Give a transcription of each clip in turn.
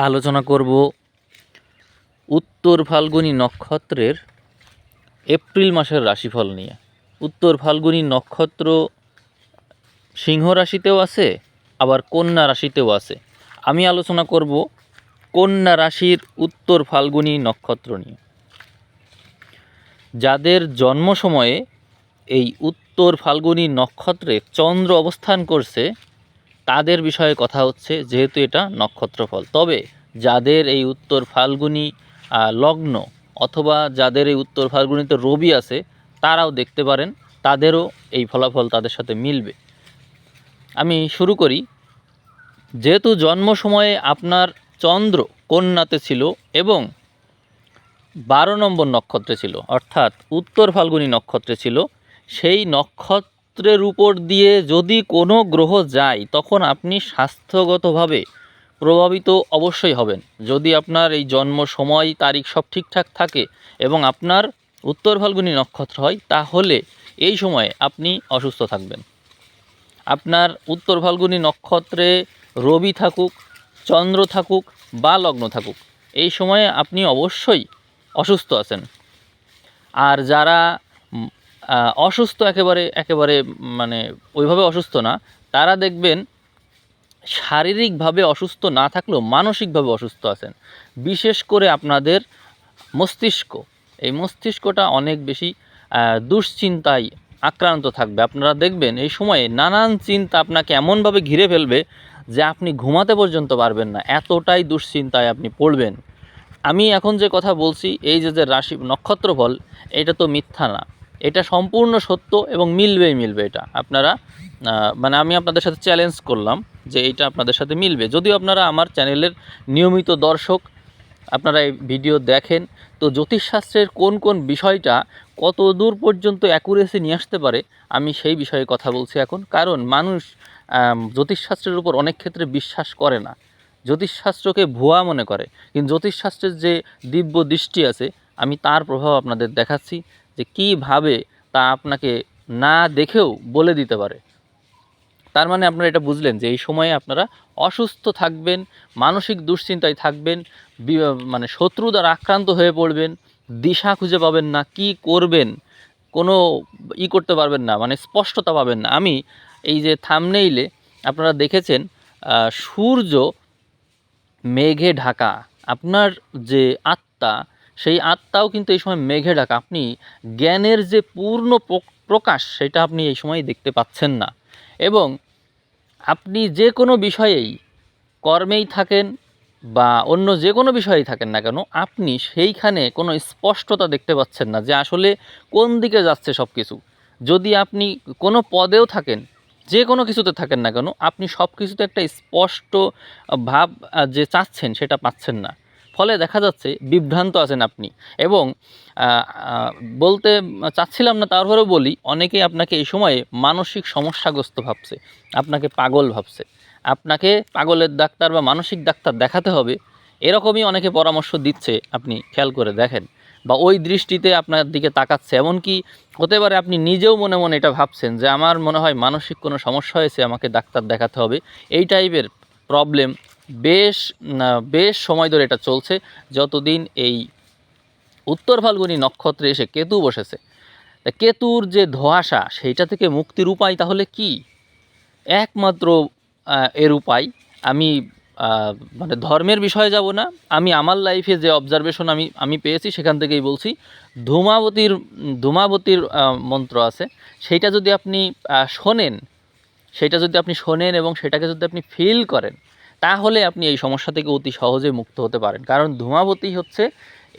আলোচনা করব উত্তর ফাল্গুনী নক্ষত্রের এপ্রিল মাসের রাশিফল নিয়ে। উত্তর ফাল্গুনী নক্ষত্র সিংহ রাশিতেও আছে, আবার কন্যা রাশিতেও আছে। আমি আলোচনা করব কন্যা রাশির উত্তর ফাল্গুনী নক্ষত্র নিয়ে। যাদের জন্ম সময়ে এই উত্তর ফাল্গুনী নক্ষত্রে চন্দ্র অবস্থান করছে তাদের বিষয়ে কথা হচ্ছে, যেহেতু এটা নক্ষত্রফল। তবে যাদের এই উত্তর ফাল্গুনি লগ্ন অথবা যাদের এই উত্তর ফাল্গুনিতে রবি আছে, তারাও দেখতে পারেন, তাদেরও এই ফলাফল তাদের সাথে মিলবে। আমি শুরু করি। যেহেতু জন্ম সময়ে আপনার চন্দ্র কন্যাতে ছিল এবং বারো নম্বর নক্ষত্রে ছিল, অর্থাৎ উত্তর ফাল্গুনি নক্ষত্রে ছিল, সেই নক্ষত্রের উপর দিয়ে যদি কোনো গ্রহ যায়, তখন আপনি স্বাস্থ্যগতভাবে প্রভাবিত অবশ্যই হবেন। যদি আপনার এই জন্ম সময়, তারিখ সব ঠিকঠাক থাকে এবং আপনার উত্তর ফাল্গুনী নক্ষত্র হয়, তাহলে এই সময়ে আপনি অসুস্থ থাকবেন। আপনার উত্তর ফাল্গুনী নক্ষত্রে রবি থাকুক, চন্দ্র থাকুক বা লগ্ন থাকুক, এই সময়ে আপনি অবশ্যই অসুস্থ আছেন। আর যারা অসুস্থ একেবারে একেবারে মানে ওইভাবে অসুস্থ না। তারা দেখবেন শারীরিকভাবে অসুস্থ না থাকলেও মানসিকভাবে অসুস্থ আছেন। বিশেষ করে আপনাদের মস্তিষ্ক। এই মস্তিষ্কটা অনেক বেশি দুশ্চিন্তায় আক্রান্ত থাকবে। আপনারা দেখবেন এই সময়ে নানান চিন্তা আপনাকে এমনভাবে ঘিরে ফেলবে যে আপনি ঘুমাতে পর্যন্ত পারবেন না। এতটাই দুশ্চিন্তায় আপনি পড়বেন। আমি এখন যে কথা বলছি, এই যে যে রাশি নক্ষত্রফল, এটা তো মিথ্যা না। এটা সম্পূর্ণ সত্য এবং মিলবেই মিলবে এটা। আপনারা মানে আমি আপনাদের সাথে চ্যালেঞ্জ করলাম যে এইটা আপনাদের সাথে মিলবে। যদিও আপনারা আমার চ্যানেলের নিয়মিত দর্শক, আপনারা এই ভিডিও দেখেন, তো জ্যোতিষশাস্ত্রের কোন কোন বিষয়টা কত দূর পর্যন্ত অ্যাকুরেসি নিয়ে আসতে পারে, আমি সেই বিষয়ে কথা বলছি এখন। কারণ মানুষ জ্যোতিষশাস্ত্রের উপর অনেক ক্ষেত্রে বিশ্বাস করে না। জ্যোতিষশাস্ত্রকে ভুয়া মনে করে। কিন্তু জ্যোতিষশাস্ত্রের যে দিব্য দৃষ্টি আছে, আমি তার প্রভাব আপনাদের দেখাচ্ছি। যে কীভাবে তা আপনাকে না দেখেও বলে দিতে পারে। তার মানে আপনারা এটা বুঝলেন যে এই সময়ে আপনারা অসুস্থ থাকবেন, মানসিক দুশ্চিন্তায় থাকবেন মানে শত্রু দ্বারা আক্রান্ত হয়ে পড়বেন, দিশা খুঁজে পাবেন না, কি করবেন, কোনো ই করতে পারবেন না মানে স্পষ্টতা পাবেন না। আমি এই যে থামনেইলে আপনারা দেখেছেন সূর্য মেঘে ঢাকা। আপনার যে আত্মা সেই আত্মাও কিন্তু এই সময় মেঘে ঢাকা আপনি জ্ঞানের যে পূর্ণ প্রকাশ, সেটা আপনি এই সময় দেখতে পাচ্ছেন না। এবং আপনি যে কোনো বিষয়েই কর্মেই থাকেন বা অন্য যে কোনো বিষয়েই থাকেন না কেন, আপনি সেইখানে কোনো স্পষ্টতা দেখতে পাচ্ছেন না যে আসলে কোন দিকে যাচ্ছে সব কিছু যদি আপনি কোনো পদেও থাকেন, যে কোনো কিছুতে থাকেন না কেন, আপনি সব কিছুতে একটা স্পষ্ট ভাব যে চাচ্ছেন, সেটা পাচ্ছেন না। ফলে দেখা যাচ্ছে বিভ্রান্ত আছেন আপনি। এবং বলতে চাচ্ছিলাম না, তারপরেও বলি, অনেকেই আপনাকে এই সময়ে মানসিক সমস্যাগ্রস্ত ভাবছে, আপনাকে পাগল ভাবছে। আপনাকে পাগলের ডাক্তার বা মানসিক ডাক্তার দেখাতে হবে, এরকমই অনেকে পরামর্শ দিচ্ছে, আপনি খেয়াল করে দেখেন। বা ওই দৃষ্টিতে আপনার দিকে তাকাচ্ছে, এমনকি হতে পারে আপনি নিজেও মনে মনে এটা ভাবছেন যে, আমার মনে হয় মানসিক কোনো সমস্যা হয়েছে, আমাকে ডাক্তার দেখাতে হবে। এই টাইপের প্রবলেম বেশ বেশ সময় ধরে এটা চলছে। যতদিন এই উত্তর ফাল্গুনি নক্ষত্রে এসে কেতু বসেছে, তা কেতুর যে ধোঁয়াশা, সেইটা থেকে মুক্তির উপায় তাহলে কি? একমাত্র এর উপায়, আমি মানে ধর্মের বিষয়ে যাব না, আমি আমার লাইফে যে অবজারভেশন আমি আমি পেয়েছি, সেখান থেকেই বলছি, ধূমাবতীর ধূমাবতীর মন্ত্র আছে, সেইটা যদি আপনি শোনেন সেটা যদি আপনি শোনেন এবং সেটাকে যদি আপনি ফিল করেন তাহলে আপনি এই সমস্যা থেকে অতি সহজে মুক্ত হতে পারেন। কারণ ধূমাবতী হচ্ছে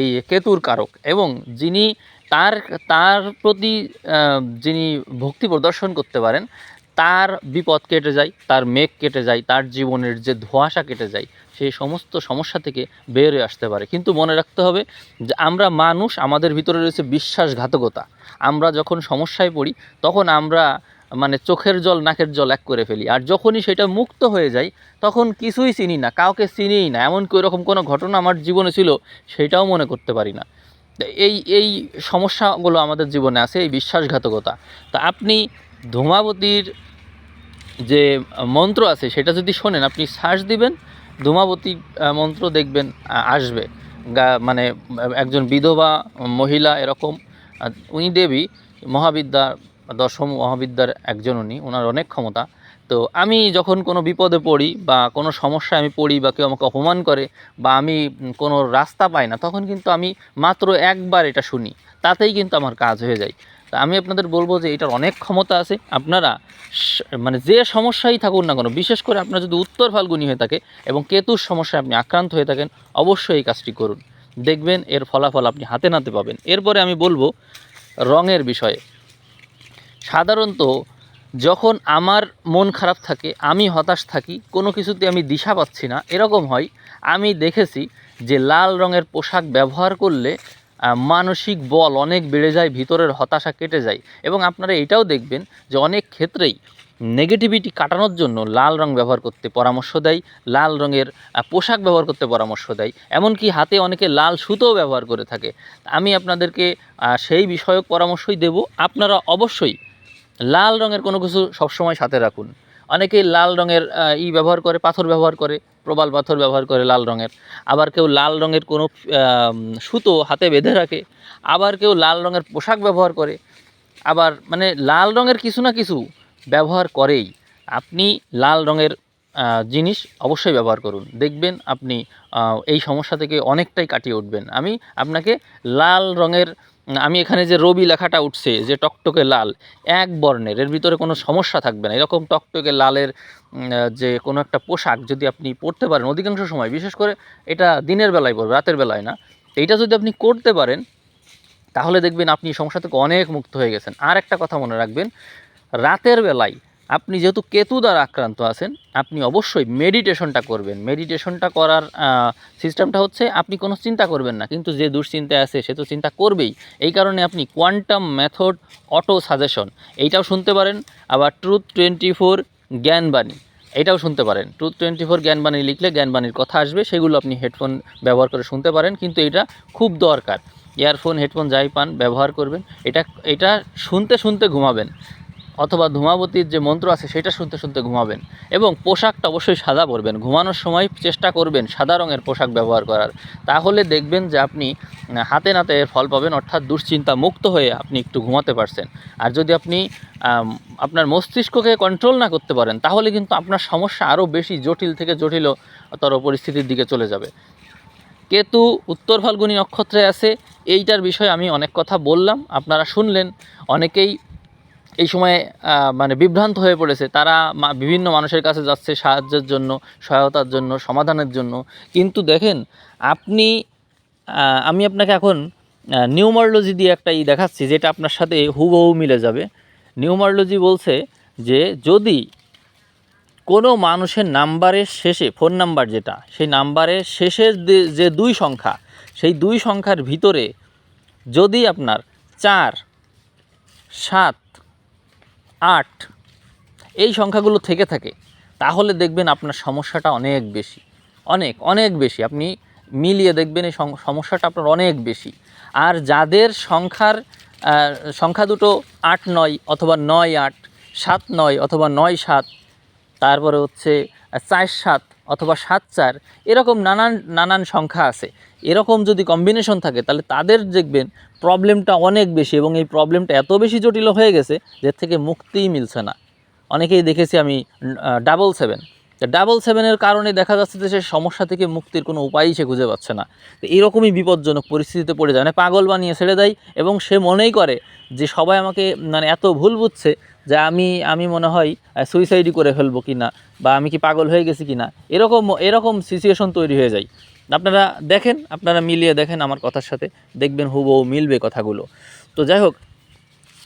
এই কেতুর কারক এবং যিনি তার তার প্রতি যিনি ভক্তি প্রদর্শন করতে পারেন, তার বিপদ কেটে যায়, তার মেঘ কেটে যায়, তার জীবনের যে ধোঁয়াশা কেটে যায় সেই সমস্ত সমস্যা থেকে বের হয়ে আসতে পারে। কিন্তু মনে রাখতে হবে যে আমরা মানুষ, আমাদের ভিতরে রয়েছে বিশ্বাসঘাতকতা। আমরা যখন সমস্যায় পড়ি, তখন আমরা মানে চোখের জল, নাকের জল এক করে ফেলি। আর যখনই সেটা মুক্ত হয়ে যায়, তখন কিছুই চিনি না, কাউকে চিনিই না। এমনকি ওরকম কোনো ঘটনা আমার জীবনে ছিল, সেটাও মনে করতে পারি না। এই এই সমস্যাগুলো আমাদের জীবনে আছে, এই বিশ্বাসঘাতকতা। তা আপনি ধূমাবতীর যে মন্ত্র আছে, সেটা যদি শোনেন, আপনি শ্বাস দিবেন, ধূমাবতী মন্ত্র দেখবেন আসবে। মানে একজন বিধবা মহিলা এরকম উনি দেবী মহাবিদ্যা দশম মহাবিদ্যার একজন উনি ওনার অনেক ক্ষমতা। তো আমি যখন কোনো বিপদে পড়ি বা কোনো সমস্যায় আমি পড়ি বা কেউ আমাকে অপমান করে বা আমি কোনো রাস্তা পাই না, তখন কিন্তু আমি মাত্র একবার এটা শুনি। তাতেই কিন্তু আমার কাজ হয়ে যায়। তা আমি আপনাদের বলব যে এটার অনেক ক্ষমতা আছে। আপনারা মানে যে সমস্যাই থাকুন না কোনো, বিশেষ করে আপনার যদি উত্তর ফাল্গুনি হয়ে থাকে এবং কেতুর সমস্যায় আপনি আক্রান্ত হয়ে থাকেন, অবশ্যই এই কাজটি করুন। দেখবেন এর ফলাফল আপনি হাতে নাতে পাবেন। এরপরে আমি বলব রঙের বিষয়ে। সাধারণত যখন আমার মন খারাপ থাকে, আমি হতাশ থাকি, কোনো কিছুতে আমি দিশা পাচ্ছি না, এরকম হয়। আমি দেখেছি যে লাল রঙের পোশাক ব্যবহার করলে মানসিক বল অনেক বেড়ে যায়, ভিতরের হতাশা কেটে যায়। এবং আপনারা এটাও দেখবেন যে অনেক ক্ষেত্রেই নেগেটিভিটি কাটানোর জন্য লাল রং ব্যবহার করতে পরামর্শ দেয়, লাল রঙের পোশাক ব্যবহার করতে পরামর্শ দেয়। এমনকি হাতে অনেকে লাল সুতোও ব্যবহার করে থাকে। আমি আপনাদেরকে সেই বিষয়ক পরামর্শই দেব। আপনারা অবশ্যই লাল রঙের কোনো কিছু সবসময় সাথে রাখুন। অনেকেই লাল রঙের ই ব্যবহার করে, পাথর ব্যবহার করে, প্রবাল পাথর ব্যবহার করে লাল রঙের। আবার কেউ লাল রঙের কোনো সুতো হাতে বেঁধে রাখে, আবার কেউ লাল রঙের পোশাক ব্যবহার করে। আবার মানে লাল রঙের কিছু না কিছু ব্যবহার করেই আপনি লাল রঙের জিনিস অবশ্যই ব্যবহার করুন। দেখবেন আপনি এই সমস্যা থেকে অনেকটাই কাটিয়ে উঠবেন। আমি আপনাকে লাল রঙের আমি এখানে যে রবি লেখাটা উঠছে, যে টকটকে লাল, এক বর্ণের, এর ভিতরে কোনো সমস্যা থাকবে না। এরকম টকটকে লালের যে কোনো একটা পোশাক যদি আপনি পরতে পারেন, অধিকাংশ সময়, বিশেষ করে এটা দিনের বেলায় পরবে, রাতের বেলায় না। এইটা যদি আপনি করতে পারেন, তাহলে দেখবেন আপনি সমস্যা থেকে অনেক মুক্ত হয়ে গেছেন। আর একটা কথা মনে রাখবেন, রাতের বেলায় আপনি যেহেতু কেতু দ্বারা আক্রান্ত আছেন, আপনি অবশ্যই মেডিটেশনটা করবেন। মেডিটেশনটা করার সিস্টেমটা হচ্ছে আপনি কোনো চিন্তা করবেন না, কিন্তু যে দুশ্চিন্তায় আছে সে তো চিন্তা করবেই। এই কারণে আপনি কোয়ান্টাম মেথড অটো সাজেশন এইটাও শুনতে পারেন। আবার ট্রুথ টোয়েন্টি ফোর জ্ঞানবাণী, এটাও শুনতে পারেন। ট্রুথ টোয়েন্টি ফোর জ্ঞানবাণী লিখলে জ্ঞানবাণীর কথা আসবে, সেগুলো আপনি হেডফোন ব্যবহার করে শুনতে পারেন, কিন্তু এটা খুব দরকার। ইয়ারফোন হেডফোন যাই পান, ব্যবহার করবেন। এটা এটা শুনতে শুনতে ঘুমাবেন। অথবা ধূমাবতীর যে মন্ত্র আছে সেটা শুনতে শুনতে ঘুমাবেন। এবং পোশাকটা অবশ্যই সাদা পরবেন। ঘুমানোর সময় চেষ্টা করবেন সাদা রঙের পোশাক ব্যবহার করার। তাহলে দেখবেন যে আপনি হাতে নাতে ফল পাবেন, অর্থাৎ দুশ্চিন্তা মুক্ত হয়ে আপনি একটু ঘুমাতে পারছেন। আর যদি আপনি আপনার মস্তিষ্ককে কন্ট্রোল না করতে পারেন, তাহলে কিন্তু আপনার সমস্যা আরও বেশি জটিল থেকে জটিলতর পরিস্থিতির দিকে চলে যাবে। কেতু উত্তর ফাল্গুনী নক্ষত্রে আছে। এইটার বিষয়ে আমি অনেক কথা বললাম। আপনারা শুনলেন। অনেকেই এই সময়ে মানে বিভ্রান্ত হয়ে পড়েছে। তারা বিভিন্ন মানুষের কাছে যাচ্ছে সাহায্যের জন্য, সহায়তার জন্য, সমাধানের জন্য। কিন্তু দেখেন, আপনি আমি আপনাকে এখন নিউমারোলজি দিয়ে একটা ই দেখাচ্ছি, যেটা আপনার সাথে হুবহু মিলে যাবে। নিউমারোলজি বলছে যে, যদি কোনো মানুষের নাম্বারের শেষে, ফোন নাম্বার যেটা, সেই নাম্বারের শেষের যে দুই সংখ্যা, সেই দুই সংখ্যার ভিতরে যদি আপনার চার, সাত আট এই সংখ্যাগুলো থেকে থাকে, তাহলে দেখবেন আপনার সমস্যাটা অনেক বেশি, অনেক অনেক বেশি। আপনি মিলিয়ে দেখবেন এই সম- সমস্যাটা আপনার অনেক বেশি। আর যাদের সংখ্যার সংখ্যা দুটো আট নয় অথবা নয় আট, সাত নয় অথবা নয় সাত, তারপরে হচ্ছে চার সাত অথবা সাত চার, এরকম নানান নানান সংখ্যা আছে। এরকম যদি কম্বিনেশন থাকে, তাহলে তাদের দেখবেন প্রবলেমটা অনেক বেশি এবং এই প্রবলেমটা এত বেশি জটিল হয়ে গেছে যে থেকে মুক্তিই মিলছে না। অনেকেই দেখেছি আমি ডাবল সেভেন ডাবল সেভেনের কারণে দেখা যাচ্ছে যে সে সমস্যা থেকে মুক্তির কোনো উপায়ই সে খুঁজে পাচ্ছে না। তো এরকমই বিপজ্জনক পরিস্থিতিতে পড়ে যায়। মানে পাগল বানিয়ে ছেড়ে দেয় এবং সে মনেই করে যে সবাই আমাকে মানে এত ভুল বুঝছে যে আমি আমি মনে হয় সুইসাইডই করে ফেলব কি না বা আমি কি পাগল হয়ে গেছি কি না এরকম এরকম সিচুয়েশন তৈরি হয়ে যায়। আপনারা দেখেন, আপনারা মিলিয়ে দেখেন আমার কথার সাথে। দেখবেন হুবহু মিলবে কথাগুলো। তো যাই হোক,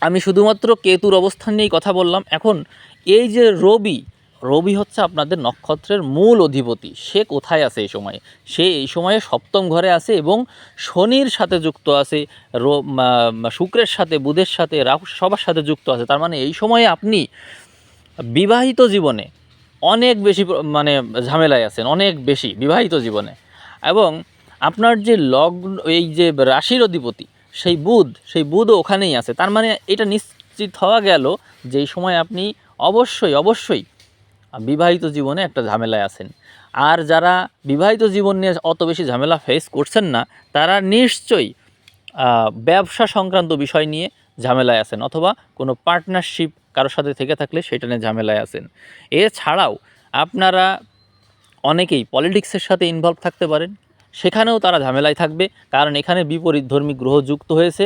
আমি শুধুমাত্র কেতুর অবস্থান নিয়েই কথা বললাম। এখন এই যে রবি রবি হচ্ছে আপনাদের নক্ষত্রের মূল অধিপতি। সে কোথায় আছে এই সময়ে? সে এই সময়ে সপ্তম ঘরে আছে এবং শনির সাথে যুক্ত আছে শুক্রের সাথে, বুধের সাথে, রাহু সবার সাথে যুক্ত আছে। তার মানে এই সময়ে আপনি বিবাহিত জীবনে অনেক বেশি মানে ঝামেলায় আছেন, অনেক বেশি বিবাহিত জীবনে। এবং আপনার যে লগ্ন, এই যে রাশির অধিপতি, সেই বুধ, সেই বুধও ওখানেই আছে। তার মানে এটা নিশ্চিত হওয়া গেল যে এই সময় আপনি অবশ্যই অবশ্যই বিবাহিত জীবনে একটা ঝামেলায় আছেন। আর যারা বিবাহিত জীবন নিয়ে অত বেশি ঝামেলা ফেস করছেন না, তারা নিশ্চয়ই ব্যবসা সংক্রান্ত বিষয় নিয়ে ঝামেলায় আছেন অথবা কোনো পার্টনারশিপ কারোর সাথে থেকে থাকলে সেটা নিয়ে ঝামেলায় আছেন। এছাড়াও আপনারা অনেকেই পলিটিক্সের সাথে ইনভলভ থাকতে পারেন। সেখানেও তারা ঝামেলায় থাকবে। কারণ এখানে বিপরীত ধর্মী গ্রহ যুক্ত হয়েছে।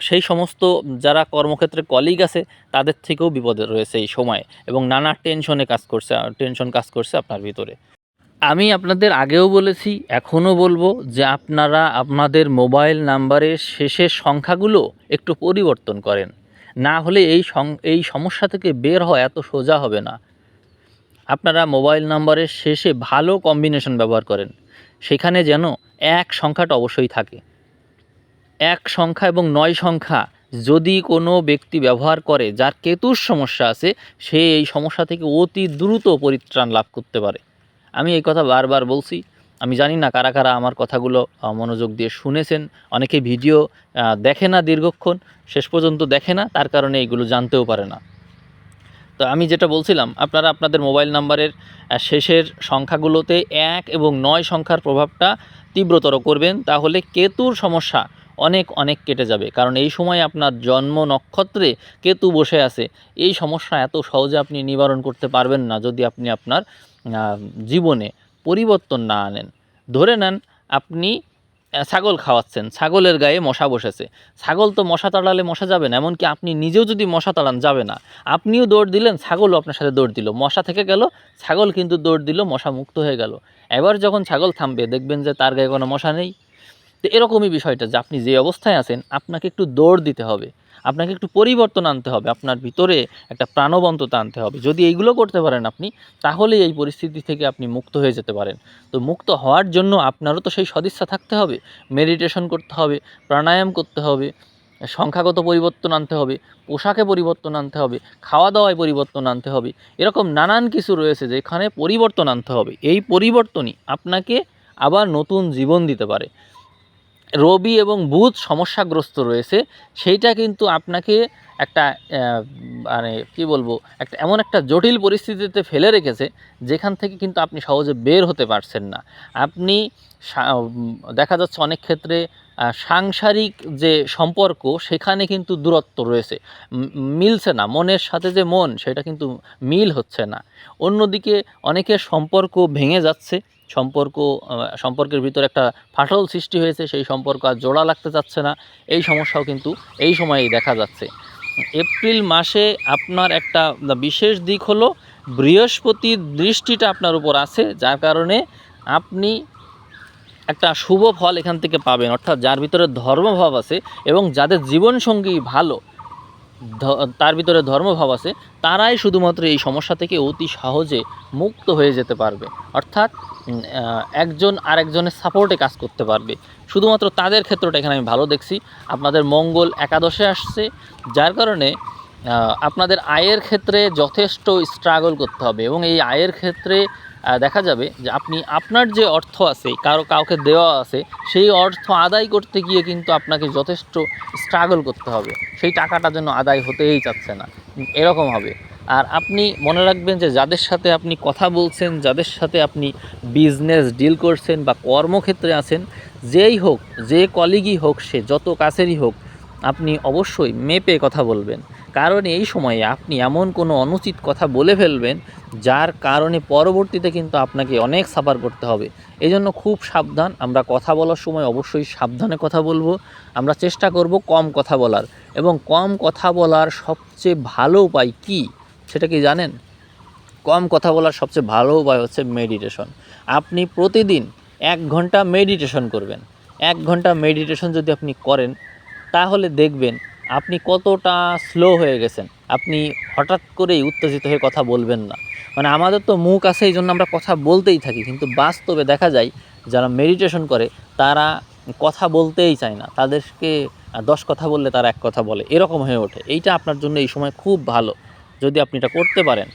সেই সমস্ত যারা কর্মক্ষেত্রে কলিগ আছে, তাদের থেকেও বিপদে রয়েছে এই সময় এবং নানা টেনশনে কাজ করছে টেনশন কাজ করছে আপনার ভিতরে। আমি আপনাদের আগেও বলেছি, এখনও বলব যে আপনারা আপনাদের মোবাইল নাম্বারের শেষের সংখ্যাগুলো একটু পরিবর্তন করেন। না হলে এই এই সমস্যা থেকে বের হওয়া এত সোজা হবে না। আপনারা মোবাইল নাম্বারের শেষে ভালো কম্বিনেশন ব্যবহার করেন। সেখানে যেন এক সংখ্যাটা অবশ্যই থাকে। এক সংখ্যা এবং নয় সংখ্যা। যদি কোনো ব্যক্তি ব্যবহার করে যার কেতুর সমস্যা আছে, সে এই সমস্যা থেকে অতি দ্রুত পরিত্রাণ লাভ করতে পারে। আমি এই কথা বারবার বলছি। আমি জানি না কারা কারা আমার কথাগুলো মনোযোগ দিয়ে শুনেছেন। অনেকে ভিডিও দেখে না দীর্ঘক্ষণ, শেষ পর্যন্ত দেখে না, তার কারণে এইগুলো জানতেও পারে না। তো আমি যেটা বলছিলাম, আপনারা আপনাদের মোবাইল নাম্বারের শেষের সংখ্যাগুলোতে এক এবং নয় সংখ্যার প্রভাবটা তীব্রতর করবেন। তাহলে কেতুর সমস্যা অনেক অনেক কেটে যাবে। কারণ এই সময় আপনার জন্ম নক্ষত্রে কেতু বসে আছে। এই সমস্যা এত সহজে আপনি নিবারণ করতে পারবেন না যদি আপনি আপনার জীবনে পরিবর্তন না আনেন। ধরে নেন আপনি ছাগল খাওয়াচ্ছেন, ছাগলের গায়ে মশা বসেছে। ছাগল তো মশা তাড়ালে মশা যাবে না, এমনকি আপনি নিজেও যদি মশা তাড়ান যাবে না। আপনিও দৌড় দিলেন, ছাগলও আপনার সাথে দৌড় দিল। মশা থেকে গেল, ছাগল কিন্তু দৌড় দিল, মশা মুক্ত হয়ে গেল। এবার যখন ছাগল থামবে, দেখবেন যে তার গায়ে কোনো মশা নেই। তো এরকমই বিষয়টা যে আপনি যে অবস্থায় আছেন, আপনাকে একটু দৌড় দিতে হবে। আপনাকে একটু পরিবর্তন আনতে হবে। আপনার ভিতরে একটা প্রাণবন্ততা আনতে হবে। যদি এইগুলো করতে পারেন আপনি তাহলে এই পরিস্থিতি থেকে আপনি মুক্ত হয়ে যেতে পারেন। তো মুক্ত হওয়ার জন্য আপনারও তো সেই সদিচ্ছা থাকতে হবে। মেডিটেশন করতে হবে, প্রাণায়াম করতে হবে, সংখ্যাগত পরিবর্তন আনতে হবে, পোশাকে পরিবর্তন আনতে হবে খাওয়া দাওয়ায় পরিবর্তন আনতে হবে। এরকম নানান কিছু রয়েছে যেখানে পরিবর্তন আনতে হবে। এই পরিবর্তনই আপনাকে আবার নতুন জীবন দিতে পারে। রবি এবং বুধ সমস্যাগ্রস্ত রয়েছে, সেইটা কিন্তু আপনাকে একটা মানে কি বলব, একটা এমন একটা জটিল পরিস্থিতিতে ফেলে রেখেছে, যেখান থেকে কিন্তু আপনি সহজে বের হতে পারছেন না। আপনি দেখা যাচ্ছে অনেক ক্ষেত্রে সাংসারিক যে সম্পর্ক, সেখানে কিন্তু দূরত্ব রয়েছে। মিলছে না, মনের সাথে যে মন, সেটা কিন্তু মিল হচ্ছে না। অন্যদিকে অনেকের সম্পর্ক ভেঙে যাচ্ছে সম্পর্ক সম্পর্কের ভিতর একটা ফাটল সৃষ্টি হয়েছে, সেই সম্পর্ক আর জোড়া লাগতে চাচ্ছে না। এই সমস্যাও কিন্তু এই সময়েই দেখা যাচ্ছে। এপ্রিল মাসে আপনার একটা বিশেষ দিক হলো বৃহস্পতির দৃষ্টিটা আপনার উপর আছে, যার কারণে আপনি একটা শুভ ফল এখান থেকে পাবেন, অর্থাৎ যার ভিতরে ধর্মভাব আছে এবং যাদের জীবনসঙ্গী ভালো তার ভিতরে ধর্মভাব আছে, তারাই শুধুমাত্র এই সমস্যা থেকে অতি সহজে মুক্ত হয়ে যেতে পারবে। অর্থাৎ একজন আরেকজনের সাপোর্টে কাজ করতে পারবে। শুধুমাত্র তাদের ক্ষেত্রটা এখানে আমি ভালো দেখছি। আপনাদের মঙ্গল একাদশে আসছে, যার কারণে আপনাদের আয়ের ক্ষেত্রে যথেষ্ট স্ট্রাগল করতে হবে এবং এই আয়ের ক্ষেত্রে দেখা যাবে যে আপনি, আপনার যে অর্থ আছে, কারও, কাউকে দেওয়া আছে, সেই অর্থ আদায় করতে গিয়ে কিন্তু আপনাকে যথেষ্ট স্ট্রাগল করতে হবে। সেই টাকাটা যেন আদায় হতেই চাচ্ছে না। এরকম হবে। আর আপনি মনে রাখবেন যে যাদের সাথে আপনি কথা বলছেন, যাদের সাথে আপনি বিজনেস ডিল করছেন বা কর্মক্ষেত্রে আছেন, যেই হোক, যে কলিগই হোক, সে যত কাছেরই হোক, আপনি অবশ্যই মেপে কথা বলবেন। কারণ এই সময়ে আপনি এমন কোনো অনুচিত কথা বলে ফেলবেন, যার কারণে পরবর্তীতে কিন্তু আপনাকে অনেক সাফার করতে হবে। এই জন্য খুব সাবধান, আমরা কথা বলার সময় অবশ্যই সাবধানে কথা বলব। আমরা চেষ্টা করব কম কথা বলার। এবং কম কথা বলার সবচেয়ে ভালো উপায় কি, সেটা কি জানেন? কম কথা বলার সবচেয়ে ভালো উপায় হচ্ছে মেডিটেশন আপনি প্রতিদিন এক ঘণ্টা মেডিটেশন করবেন। এক ঘণ্টা মেডিটেশন যদি আপনি করেন, তাহলে দেখবেন আপনি কতটা স্লো হয়ে গেছেন? আপনি হঠাৎ করেই উত্তেজিত হয়ে কথা বলবেন না। মানে আমাদের তো মুখ আছে এই জন্য আমরা কথা বলতেই থাকি। কিন্তু বাস্তবে দেখা যায়, যারা মেডিটেশন করে, তারা কথা বলতেই চায় না। তাদেরকে দশ কথা বললে তারা এক কথা বলে। এরকম হয়ে ওঠে। এইটা আপনার জন্য এই সময় খুব ভালো। যদি আপনি এটা করতে পারেন।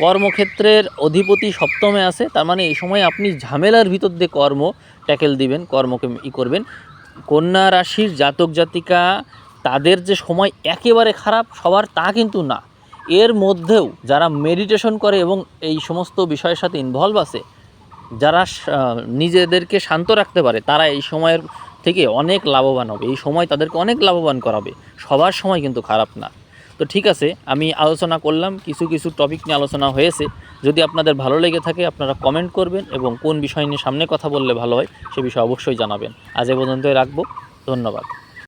কর্মক্ষেত্রের অধিপতি সপ্তমে আছে। তার মানে এই সময় আপনি ঝামেলার ভিতর দিয়ে কর্ম ট্যাকেল দিবেন, কর্মকে ই করবেন। কন্যা রাশির জাতক জাতিকা তাদের যে সময় একেবারে খারাপ, সবার তা কিন্তু না। এর মধ্যেও যারা মেডিটেশন করে এবং এই সমস্ত বিষয়ের সাথে ইনভলভ আছে, যারা নিজেদেরকে শান্ত রাখতে পারে, তারা এই সময়ের থেকে অনেক লাভবান হবে। এই সময় তাদেরকে অনেক লাভবান করাবে। সবার সময় কিন্তু খারাপ না। তো ঠিক আছে, আমি আলোচনা করলাম, কিছু কিছু টপিক নিয়ে আলোচনা হয়েছে। যদি আপনাদের ভালো লেগে থাকে, আপনারা কমেন্ট করবেন এবং কোন বিষয় নিয়ে সামনে কথা বললে ভালো হয়, সে বিষয়ে অবশ্যই জানাবেন। আজ এ পর্যন্তই রাখব। ধন্যবাদ।